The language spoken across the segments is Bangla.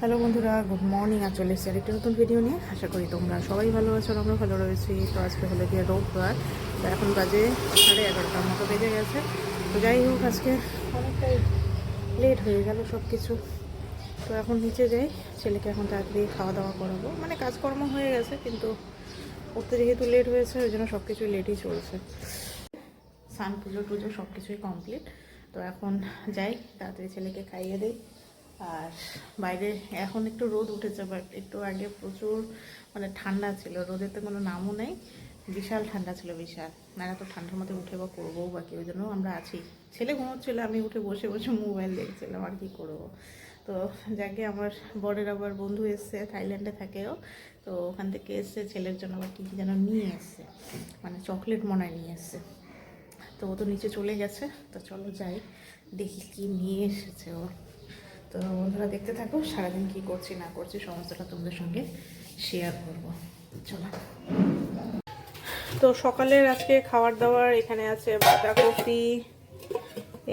হ্যালো বন্ধুরা, গুড মর্নিং আর চলে এসেছি আরেকটি নতুন ভিডিও নিয়ে। আশা করি তোমরা সবাই ভালো আছো আমরা ভালো রয়েছি। তো আজকে হলো গিয়ে রোববার, তো এখন বাজে সাড়ে এগারোটার মতো বেজে গেছে। তো যাই হোক, আজকে অনেকটাই লেট হয়ে গেল সব কিছু তো এখন নিচে যাই, ছেলেকে এখন তাড়াতাড়ি খাওয়া দাওয়া করাবো। মানে কাজকর্ম হয়ে গেছে, কিন্তু উঠতে যেহেতু লেট হয়েছে, ওই জন্য সব কিছুই লেটই চলছে। সান পুজো টুজো সব কিছুই কমপ্লিট তো এখন যাই, তাড়াতাড়ি ছেলেকে খাইয়ে দিই। আর বাইরে এখন একটু রোদ উঠেছে বাট একটু আগে প্রচুর মানে ঠান্ডা ছিল। রোদের তো কোনো নামও নেই, বিশাল ঠান্ডা ছিল, বিশাল। না তো ঠান্ডার মধ্যে উঠে বা করব বা কি ওই জন্য আমরা আছি। ছেলে ঘুমোচ্ছিল, আমি উঠে বসে বসে মোবাইল দেখছিলাম, আর কি করব। তো যাকে আমার বরের আবার বন্ধু এসছে, থাইল্যান্ডে থাকেও তো ওখান থেকে এসছে ছেলের জন্য আবার কী কী যেন নিয়ে এসছে মানে চকলেট মনায় নিয়ে এসছে। তো ও তো নিচে চলে গেছে, তো চলো যাই, দেখি কি নিয়ে এসেছে ও। তো বন্ধুরা দেখতে থাকো, সারাদিন কি করছি, না করছি, সমস্তটা তোমাদের সঙ্গে শেয়ার করব। চলো। তো সকালের আজকে খাবার দাবার এখানে আছে বাঁধাকপি,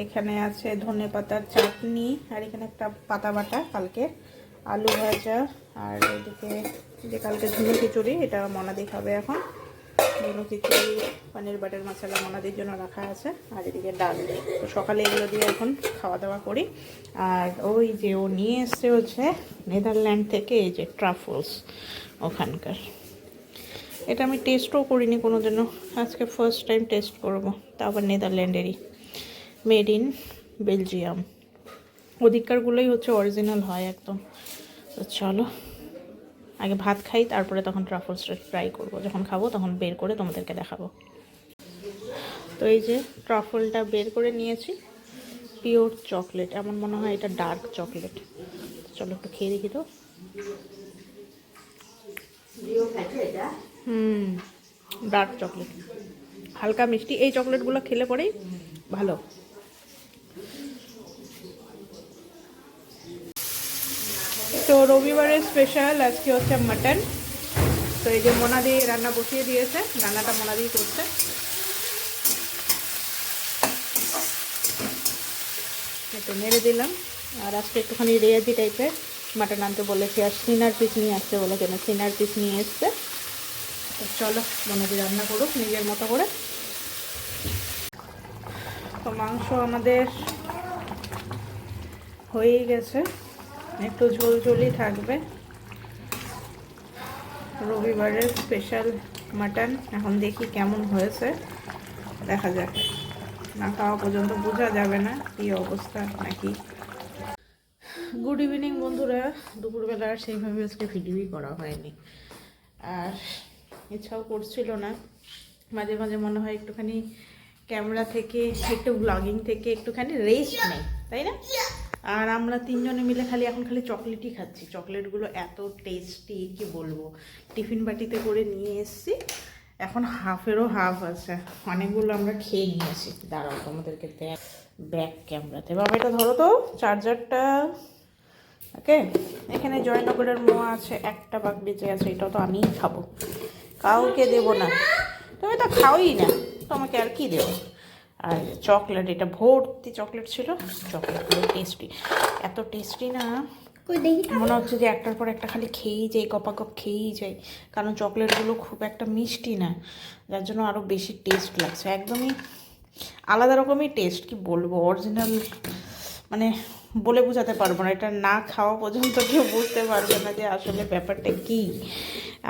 এখানে আছে ধনে পাতার চাটনি, আর এখানে একটা পাতা বাটা কালকে আলু ভাজা, আর এদিকে যে কালকে ঝুনো খিচুড়ি, এটা মনাদি খাবে এখন। ঝুনো খিচুড়ি পানির, বাটার মশলা মনাদির জন্য রাখা আছে। আর এদিকে ডাল। তো সকালে এগুলো দিয়ে এখন খাওয়া দাওয়া করি। আর ওই যে ও নিয়ে এসছে হচ্ছে নেদারল্যান্ড থেকে এই যে ট্রাফলস ওখানকার। এটা আমি টেস্টও করিনি কোনো জন্য আজকে ফার্স্ট টাইম টেস্ট করব। তা আবার নেদারল্যান্ডেরই। মেড ইন বেলজিয়াম ওদিককারগুলোই হচ্ছে অরিজিনাল হয় একদম। তো চলো। আগে ভাত খাই, তারপরে তখন ট্রাফলসটা ট্রাই করব। যখন খাব তখন বের করে তোমাদেরকে দেখাবো। তো এই যে ট্রাফলটা বের করে নিয়েছি পিওর চকলেট এমন মনে হয় এটা ডার্ক চকলেট চলো একটু খেয়ে দেখি তো। হুম ডার্ক চকলেট হালকা মিষ্টি। এই চকলেটগুলো খেলে পরেই ভালো। তো রবিবারের স্পেশাল আজকে হচ্ছে মাটন তো এই যে মোনা দিয়ে রান্না বসিয়ে দিয়েছে, রান্নাটা মোনাদি করছে। একটু নেড়ে দিলাম। আর আজকে একটুখানি রেয়াজি টাইপের মাটন আনতে বলেছি, আর সিনার পিস নিয়ে আসতে বলে কেন, সিনার পিস নিয়ে এসছে। তো চলো মোনাদি রান্না করুক নিজের মতো করে। তো মাংস আমাদের হয়েই গেছে। একটু ঝোল ঝোলই থাকবে। রবিবারের স্পেশাল মাটন এখন দেখি কেমন হয়েছে। দেখা যাক। না খাওয়া পর্যন্ত বোঝা যাবে না কি অবস্থা নাকি। গুড ইভিনিং বন্ধুরা। দুপুরবেলা আর সেইভাবে আজকে ভিডিওই করা হয়নি। আর ইচ্ছাও করছিল না। মাঝে মাঝে মনে হয় একটুখানি ক্যামেরা থেকে, একটু ব্লগিং থেকে একটুখানি রেস্ট নেই, তাই না? আর আমরা তিনজনে মিলে খালি এখন খালি চকলেটই খাচ্ছি। চকলেটগুলো এত টেস্টি কি বলব? টিফিন বাটিতে করে নিয়ে এসেছি। এখন হাফেরও হাফ আছে। অনেকগুলো আমরা খেয়ে নিয়েছি দাঁড়াও, তোমাদেরকে দেখ ব্যাক ক্যামেরাতে। বাবা, এটা ধরো তো চার্জারটা ওকে? এখানে জয়নগরের মোয়া আছে, একটা বাঘ বেঁচে আছে, এটাও তো আমিই খাব। কাউকে দেবো না। তুমি তো খাওই না, তোমাকে আর কি দেবো? আর চকলেট এটা ভর্তি চকলেট ছিল চকলেটগুলো টেস্টি এত টেস্টি না। মনে হচ্ছে যে একটার পর একটা খালি খেয়েই যাই কপা কপ খেয়েই যাই কারণ চকলেটগুলো খুব একটা মিষ্টি না যার জন্য আরও বেশি টেস্ট লাগছে। একদমই আলাদা রকমই টেস্ট কি বলব? অরিজিনাল মানে বলে বোঝাতে পারব না। এটা না খাওয়া পর্যন্ত কেউ বুঝতে পারবে না যে আসলে ব্যাপারটা কি।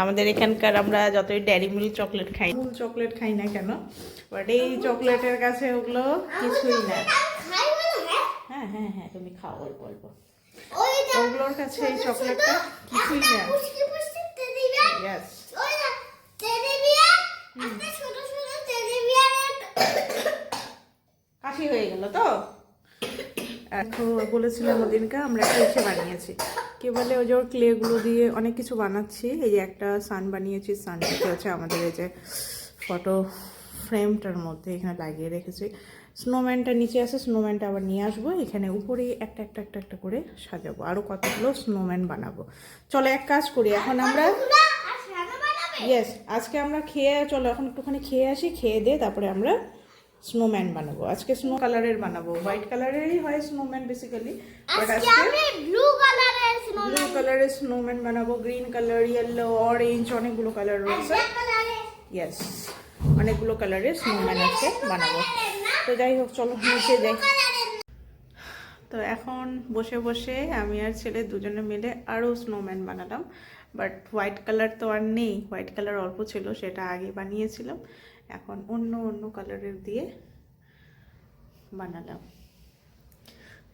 আমাদের এখানকার আমরা যতই ড্যারি মিল্ক চকলেট খাই চকলেট খাই না কেন? বাট এই চকলেটের কাছে ওগুলো কিছুই না। হ্যাঁ হ্যাঁ হ্যাঁ তুমি খাও, অল্প ওগুলোর কাছে এই চকলেটটা কিছুই না। কাশি হয়ে গেল তো? এখন বলেছিলাম ওদিনকে আমরা একটা ইসে বানিয়েছি। কে বলে ওই যে ওর ক্লেগুলো দিয়ে অনেক কিছু বানাচ্ছি। এই যে একটা সান বানিয়েছি সানটাকে হচ্ছে আমাদের এই যে ফটো ফ্রেমটার মধ্যে এখানে লাগিয়ে রেখেছি। স্নোম্যানটা নিচে আছে স্নোম্যানটা আবার নিয়ে আসব। এখানে উপরেই একটা একটা একটা একটা করে সাজাবো। আরও কতগুলো স্নোম্যান বানাবো। চলো এক কাজ করি এখন আমরা ইয়েস আজকে আমরা খেয়ে চলো এখন একটুখানি খেয়ে আসি খেয়ে দিয়ে তারপরে আমরা স্নোম্যান বানাবো। আজকে স্নো কালারের বানাবো। হোয়াইট কালারেরই হয় স্নোম্যান বেসিক্যালি বাট আজকে ব্লু কালারের ব্লু কালারের স্নোম্যান বানাবো। গ্রিন কালার ইয়েলো অরেঞ্জ অনেকগুলো কালার রয়েছে। ইয়েস অনেকগুলো কালারের স্নোম্যান আজকে বানাবো। তো যাই হোক চলো নিচে যাই। তো এখন বসে বসে আমি আর ছেলে দুজনে মিলে আরও স্নোম্যান বানালাম। বাট হোয়াইট কালার তো আর নেই। হোয়াইট কালার অল্প ছিল সেটা আগে বানিয়েছিলাম। এখন অন্য অন্য কালারের দিয়ে বানালাম।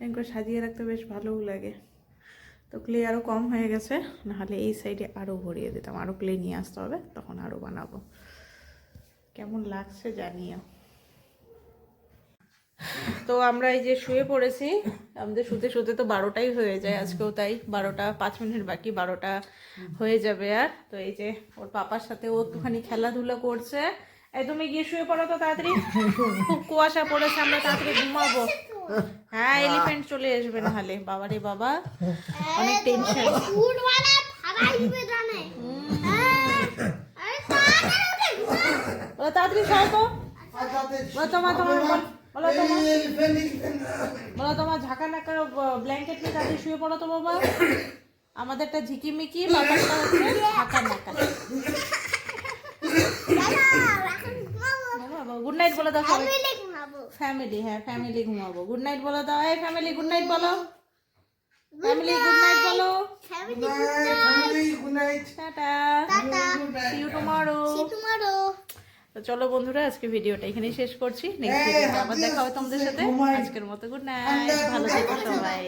এগুলো সাজিয়ে রাখতে বেশ ভালোও লাগে। তো ক্লে আরও কম হয়ে গেছে, নাহলে এই সাইডে আরও ভরিয়ে দিতাম আরও ক্লে নিয়ে আসতে হবে, তখন আরও বানাবো। কেমন লাগছে জানিও। তো আমরা এই যে শুয়ে পড়েছি, আমাদের শুতে শুতে তো বারোটাই হয়ে যায়, আজকেও তাই বারোটা, পাঁচ মিনিট বাকি, বারোটা হয়ে যাবে আর। তো এই যে ওর পাপার সাথে ও একটুখানি খেলাধুলা করছে এই তুমি গিয়ে শুয়ে পড়ো তো তাড়াতাড়ি। খুব কুয়াশা পড়েছে আমরা তাড়াতাড়ি ঘুমাবো। হ্যাঁ এলিফ্যান্ট চলে আসবে নাহলে। বাবারে বাবা অনেক টেনশন তাড়াতাড়ি বলো তাড়াতাড়ি সব তো। বলো তোমার তোমার বল- বলো তোমার বলো তোমার ঝাঁকা নাকা ব্ল্যাঙ্কেট নিয়ে তাড়াতাড়ি শুয়ে পড়ো তো বাবা। আমাদেরটা ঝিকিমিকি বাবারটা হচ্ছে ঝাঁকা নাকা এখন ঘুমাবো গুড নাইট বলে দাও সবাই। মিলে ঘুমাবো। ফ্যামিলি হ্যাঁ ফ্যামিলি ঘুমাবো। গুড নাইট বলে দাও। এই ফ্যামিলি গুড নাইট বলো। ফ্যামিলি গুড নাইট বলো। Family good tata. Tata. See you tomorrow see tomorrow তো চলো বন্ধুরা আজকে ভিডিওটা এখানেই শেষ করছি। নেক্সট ভিডিওতে আবার দেখা হবে তোমাদের সাথে। আজকের মতো গুড নাইট ভালো থেকো সবাই।